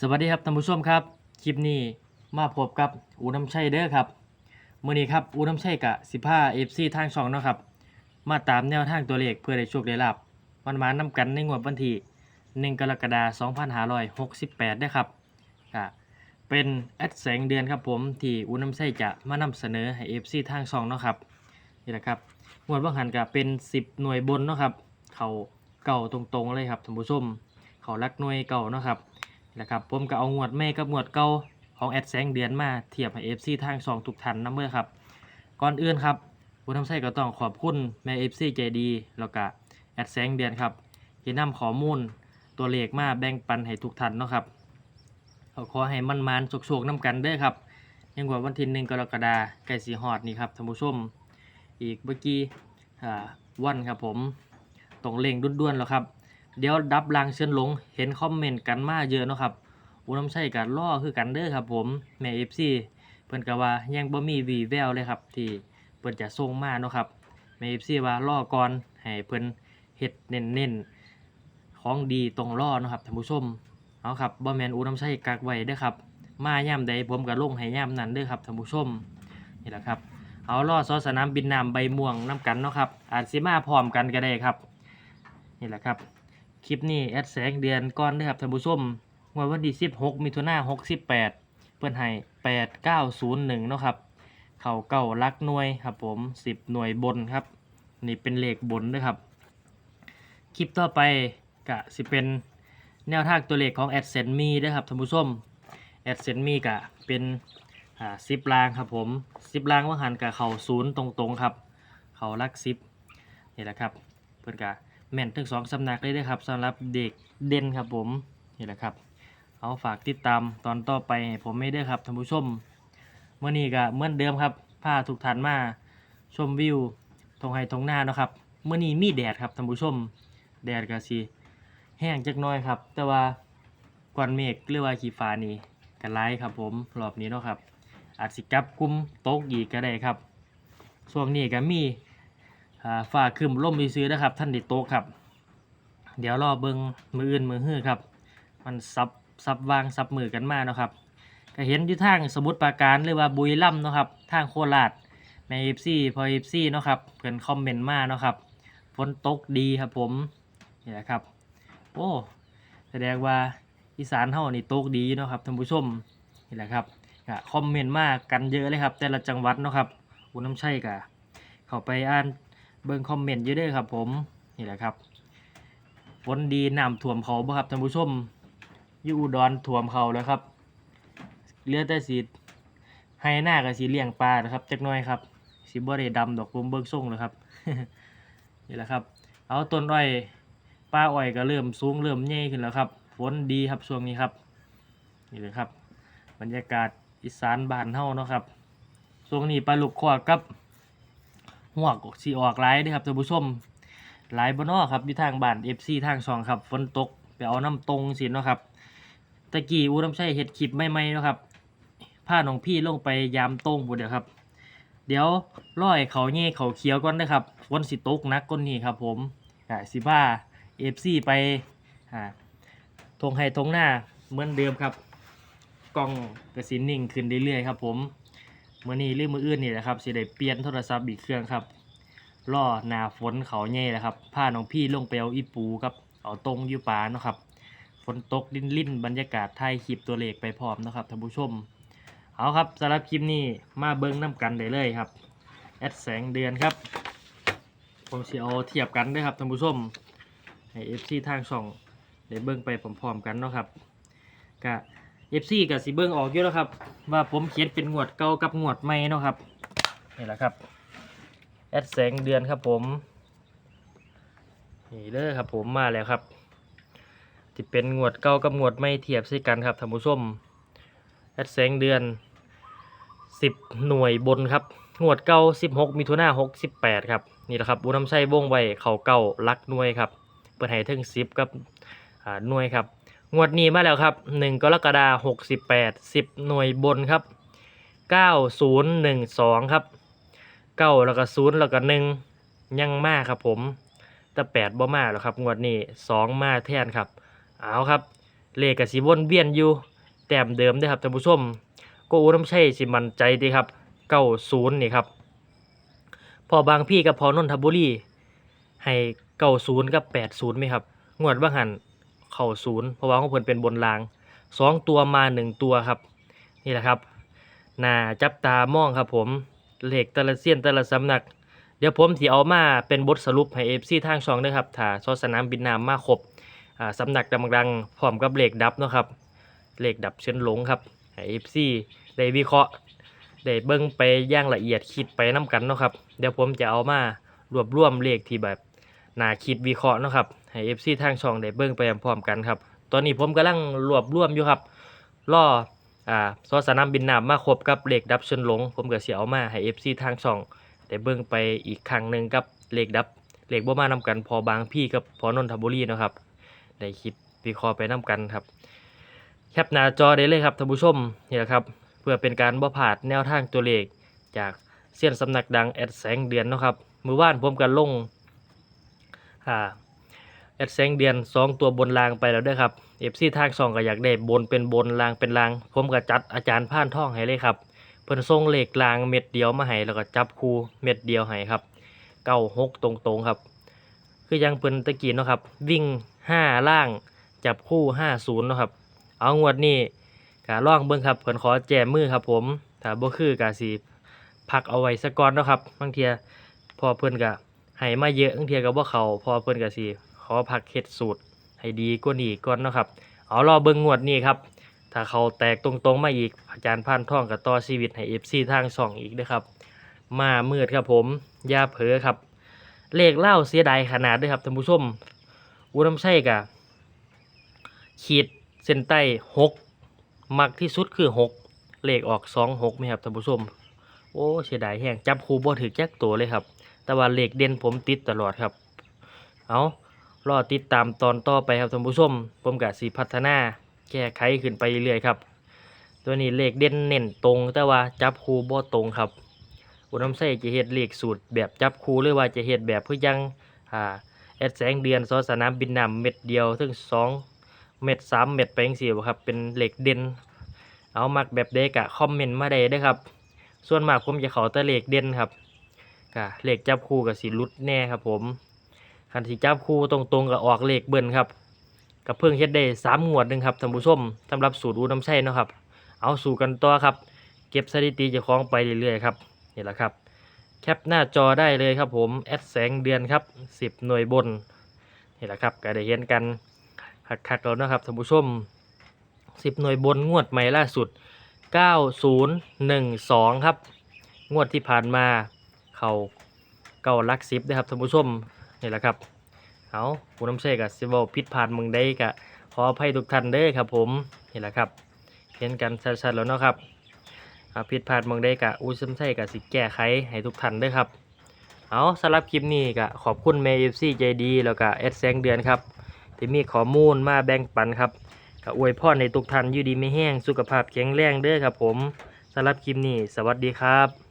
สวัสดีครับท่านผู้ชมครับ คลิปนี้มาพบกับอูน้ำชัยเด้อครับเมื้อนี้ครับอูน้ำชัยกะ15 FC ทางช่องเนาะครับ มาตามแนวทางตัวเลขเพื่อได้โชคได้ลาบมันมานำกันในงวดวันที่1กรกฎาคม2568ได้ครับก็เป็นแอดแสงเดือนครับผมที่อูน้ำชัยจะมานำเสนอให้ FC ทางช่องเนาะครับนี่แหละครับงวดว่างหันก็เป็น 10 หน่วยบนเนาะครับเขาเก่าตรงๆเลยครับท่านผู้ชมเขารักหน่วยเก่าเนาะครับ นะครับผมก็เอางวดแม่กับงวดเก่าของแอดแสงเดือนมาเทียบให้ FC ทางสองทุกทันนะเมื่อครับ ก่อนอื่นครับผู้ทำไส้ก็ต้องขอบคุณแม่ FC ใจดีแล้วก็แอดแสงเดือนครับที่นำข้อมูลตัวเลขมาแบ่งปันให้ทุกท่านเนาะครับขอขอให้มันมานๆโชคๆน้ำกันเด้อครับ ยังว่าวันที่หนึ่งกรกฎาคมใกล้สีฮอดนี่ครับท่านผู้ชมอีกเมื่อกี้วันครับผมต้องเร่งด่วนๆแล้วครับ เดี๋ยวดับรางเชิญหลง เห็นคอมเมนต์กันมาเยอะเนาะครับอุน้ำใช่กันล่อคือกันเด้อครับผมแม่เอฟซีเพิ่นก็ว่ายังบ่มีวีแววเลยครับ ที่เพิ่นจะส่งมาเนาะครับแม่เอฟซีว่าล่อก่อนให้เพิ่นเฮ็ดเน้นๆของดีตรงล่อเนาะครับท่านผู้ชมเอาครับบ่แม่นอุน้ำใช่กักไว้เด้อครับ มาย่ำใดผมก็ลงให้ย่ำนั้นเด้อครับท่านผู้ชมนี่แหละครับเอาล่อซอสนามบินน้ำใบม่วงน้ำกันเนาะครับอาจสิมาพร้อมกันก็ได้ครับ นี่แหละครับ คลิปนี้แอดแสงเดือนก่อนเด้ครับท่านผู้ชมงวดวันที่16มิถุนายน68เปิ้นให้8901เนาะครับเข่าเก้าลักหน่วยครับผม 10 หน่วยบนครับ นี่เป็นเลขบนด้วยครับ คลิปต่อไปก็สิเป็นแนวทางตัวเลขของแอดเซนมีด้ครับท่านผู้ชมแอดเซนมีก็เป็นอ่าซิปลางครับผมซิปลางว่าหันกับเข่าศูนย์ตรงๆครับ เข่าลักซิปนี่แหละครับเพื่อนกะ แม่นทั้งสองสำนักเลยนะครับสำหรับเด็กเด่นครับผมนี่แหละครับ เอาฝากติดตามตอนต่อไปผมไม่ได้ครับท่านผู้ชมเมื่อนี้ก็เหมือนเดิมครับพาทุกทานมาชมวิวทงไฮทงหน้าเนาะครับเมื่อนี้มีแดดครับท่านผู้ชม แดดก็สิแห้งจักน้อยครับ แต่ว่าก้อนเมฆหรือว่าขีฟ้านี่กันไล่ครับผมรอบนี้เนาะครับ อาจสิกับกลุ่มตกอีกก็ได้ครับช่วงนี้ก็มี ฝ้าครึมล่มมีซื้อนะครับ ท่านติโต๊ะครับ เดี๋ยวรอเบิงมืออื่นมือฮื้อครับ มันซับซับวางซับมือกันมาเนาะครับก็เห็นอยู่ทางสมุทรปราการหรือว่าบุรีรัมย์เนาะครับทางโคราชในเอฟซีพอเอฟซีเนาะครับเพื่อนคอมเมนต์มาเนาะครับฝนตกดีครับผมนี่แหละครับ โอ้แสดงว่าอีสานเฮานี่ตกดีเนาะครับท่านผู้ชมนี่แหละครับก็คอมเมนต์มากันเยอะเลยครับ แต่ละจังหวัดเนาะครับอุน้ำชัยกะเข้าไปอ่าน เบิ่งคอมเมนต์อยู่เด้อครับ ผมนี่แหละครับฝนดีน้ำท่วมเขาบ่ครับท่านผู้ชมอยู่อุดรท่วมเขาแล้วครับเลือแต่สีให้หน้ากับสีเลี้ยงปลานะครับจักน่อยครับสีบ่ได้ดำดอกผมเบิ่งส่งเลยครับนี่แหละครับ เอาต้นอ้อยป้าอ้อยก็เริ่มสูงเริ่มใหญ่ขึ้นแล้วครับฝนดีครับช่วงนี้ครับนี่เลยครับ บรรยากาศอีสานบ้านเฮาเนาะครับช่วงนี้ปลาลูกคอกับ หัวกสีออกหลายเด้อครับท่านผู้ชมหลายบ่เนอครับอยู่ทางบ้าน FC ทางช่องครับฝนตกไปเอาน้ำตรงสิเนาะครับตะกี้อูน้ำใช้เฮ็ดคลิปใหม่ๆเนาะครับพาน้องพี่ลงไปยามตรงพุ่นเด้อครับ เดี๋ยวรอให้เขาแย่เขาเขียวก่อนนะครับฝนสิตกนักกว่านี้ครับผมอ่าสิพา FC ไปอ่าทงไห้ทงหน้าเหมือนเดิมครับกล้องกระสินนิ่งขึ้นเรื่อยๆครับผม มื่อนี้หรือมืออื่นนี่แหละครับสิได้เปลี่ยนโทรศัพท์อีกเครื่องครับล่อหนาฝนเขาแย่แล้วครับพาน้องพี่ลงไปเอาอีปูครับเอาตรงอยู่ป่าเนาะครับฝนตกลิ้นลิ้นบรรยากาศถ่ายคลิปตัวเลขไปพร้อมนะครับท่านผู้ชมเอาครับสำหรับคลิปนี้มาเบิ้งน้กันได้เลยครับแอดแสงเดือนครับ ผมสิเอาเทียบกันด้วยครับท่านผู้ชมให้เอฟซีทางช่องได้เบิ้งไปพร้อมๆกันเนาะครับกะ เอฟซีกับสีเบิ้งออกอยู่แล้วครับ ว่าผมเขียนเป็นงวดเก่ากับงวดใหม่เนาะครับนี่แหละครับแอดแสงเดือนครับผมนี่เลยครับผมมาแล้วครับที่เป็นงวดเก่ากับงวดใหม่เทียบใส่กันครับท่านผู้ชมแอดแสงเดือนสิบหน่วยบนครับงวดเก่าสิบหกมิถุนาหกสิบแปดครับนี่แหละครับบุญน้ำไส้วงไว้เข่าเก่าลักหน่วยครับเปิดให้ถึงสิบกับหน่วยครับ งวดนี้มาแล้วครับ 1 กรกฎาคม68 10 หน่วยบนครับ 9012 ครับ 9 แล้วก็ 0 แล้วก็ 1 ยังมาครับผม แต่ 8บ่มาแล้วครับ งวดนี้ 2 มาแทนครับ เอาครับ เลขก็สิวนเวียนอยู่ แต้มเดิมด้อครับท่านผู้ชมก็อูน้ำชัยสิมันใจด้ครับ 90 นี่ครับ พอบางพี่กับพอนนทบุรี ให้เก้าศูนย์กับแปดศูนย์ไหมครับ งวดว่าหัน เข่าศูนย์เพราะว่าของเพิ่นเป็นบนรางสองตัวมาหนึ่งตัวครับ นี่แหละครับน่าจับตามองครับผมเลขแต่ละเสี้ยนแต่ละสำนัก เดี๋ยวผมสิเอามาเป็นบทสรุปให้เอฟซีทางช่องด้วยครับถ้าซอสนามบินน้ำมาครบอ่าสำนักดังพร้อมกับเลขดับเนาะครับเลขดับเชิญหลงครับให้เอฟซีได้วิเคราะห์ได้เบิ่งไปอย่างละเอียดคิดไปน้กันเนาะครับ เดี๋ยวผมจะเอามารวบรวมเลขที่แบบ น่าคิดวิเคราะห์นะครับให้ FC ทางช่องได้เบิ่งไปพร้อมกันครับ ตอนนี้ผมกำลังรวบรวมอยู่ครับรออ่าซอสนามบินน้ำมาครบกับเลขดับชิญหลง ผมก็สิเอามาให้ FC ทางช่องได้เบิ่งไปอีกครั้งหนึ่งกับเลขดับเลขบ่มานำกันพอบางพี่กับพอนนทบุรีนะครับได้คิดวิเคราะห์ไปนํกันครับ แคปหน้าจอได้เลยครับท่านผู้ชมนี่แหละครับ เพื่อเป็นการบ่ผาดแนวทางตัวเลขจากเสี้ยนสำนักดังแอดแสงเดือนนะครับมือว่านผมกันลง อ่าแอดแสงเดือนสองตัวบนรางไปแล้วด้วยครับเอฟซีทางสองก็อยากได้บนเป็นบนรางเป็นรางผมก็จัดอาจารย์ผ่านท่องให้เลยครับเพิ่นส่งเหลขรางเม็ดเดียวมาให้แล้วก็จับคู่เม็ดเดียวให้ครับเก้าหกตรงๆครับ คือยังเพิ่นตะกี้เนาะครับ วิ่งห้าล่างจับคู่ห้าศูนย์เนาะครับ เอางวดนี้กะลองเบิ่งครับเพิ่นขอแจมมือครับ ผมถ้าบ่คือกะสิพักเอาไว้ซะก่อนเนาะครับบางเทียพอเพิ่นก็ ให้มาเยอะเทียก็บ่เขาพอเพิ่นก็สิขอพักเฮ็ดสูตร ให้ดีกว่านี้ก่อนเนาะครับ เอารอเบิ่งงวดนี้ครับ ถ้าเขาแตกตรงๆมาอีกอาจารย์พานท่องก็ต่อชีวิตให้ FC ทางช่องอีกเด้อครับ มามืดครับผมอย่าเผลอครับ เลขเล่าเสียดายขนาดด้อครับท่านผู้ชมอุน้ำใช่กะขีดเส้นใต้หกมักที่สุดคือหกเลขออกสองหกไหมครับท่านผู้ชม โอ้เสียดายแห้งจับคูบ่ถือแจ็คตัวเลยครับ แต่ว่าเหลขเด่นผมติดตลอดครับ เอารอติดตามตอนต่อไปครับท่านผู้ชมผมกะสีพัฒนา แก้ไขขึ้นไปเรื่อยๆครับ ตัวนี้เลขเด่นเน้นตรง แต่ว่าจับคูบ่ตรงครับอุณน้ำใส่จะเฮ็ดเลขสูตรแบบจับคูหรือว่าจะเฮ็ดแบบเพื่อยังอ่าแอดแสงเดือนซอสนามบินนำเม็ดเดียวถึงสองเม็ดสามเม็ดไปจังซี่ครับเป็นเหลขเด่นเอามักแบบเด็กอะคอมเมนต์มาได้ด้อครับ ส่วนมากผมจะขาแต่เหลขเด่นครับ กะเลขจับคู่กับสีรุดแน่ครับ ผมคันที่จับคู่ตรงๆกับออกเลขเบิ้นครับกับเพิ่งเฮ็ดได้สามงวดหนึ่งครับท่านผู้ชมสำหรับสูตรอูน้ำใช่นะครับ เอาสู่กันต่อครับ เก็บสถิติจะคล้องไปเรื่อยๆครับนี่แหละครับ แคปหน้าจอได้เลยครับผมแอดแสงเดือนครับสิบหน่วยบนนี่แหละครับก็ได้เห็นกันคักๆแล้วนะครับท่านผู้ชมสิบหน่วยบนงวดใหม่ล่าสุด 9012 ครับ งวดที่ผ่านมา เขาเก่าลักซิบนะครับท่านผู้ชมนี่แหละครับเอาผู้น้ำเชกับซิเวลพิษผ่านมืองได้กะขออภัยทุกท่านเด้อครับผมนี่แหละครับเห็นกันชัดๆแล้วเนาะครับอ่าผิดพลาดมืองได้กะอุ้ยซ้ำใช่กะสิแก้ไขให้ทุกท่านเด้ครับเอาสำหรับคลิปนี้กะขอบคุณเมย์เอฟซีใจดีแล้วก็เอสแสงเดือนครับที่มีข้อมูลมาแบ่งปันครับก็อวยพรในทุกท่านอยู่ดีไม่แห้งสุขภาพแข็งแรงเด้อครับผมสำหรับคลิปนี้ สวัสดีครับ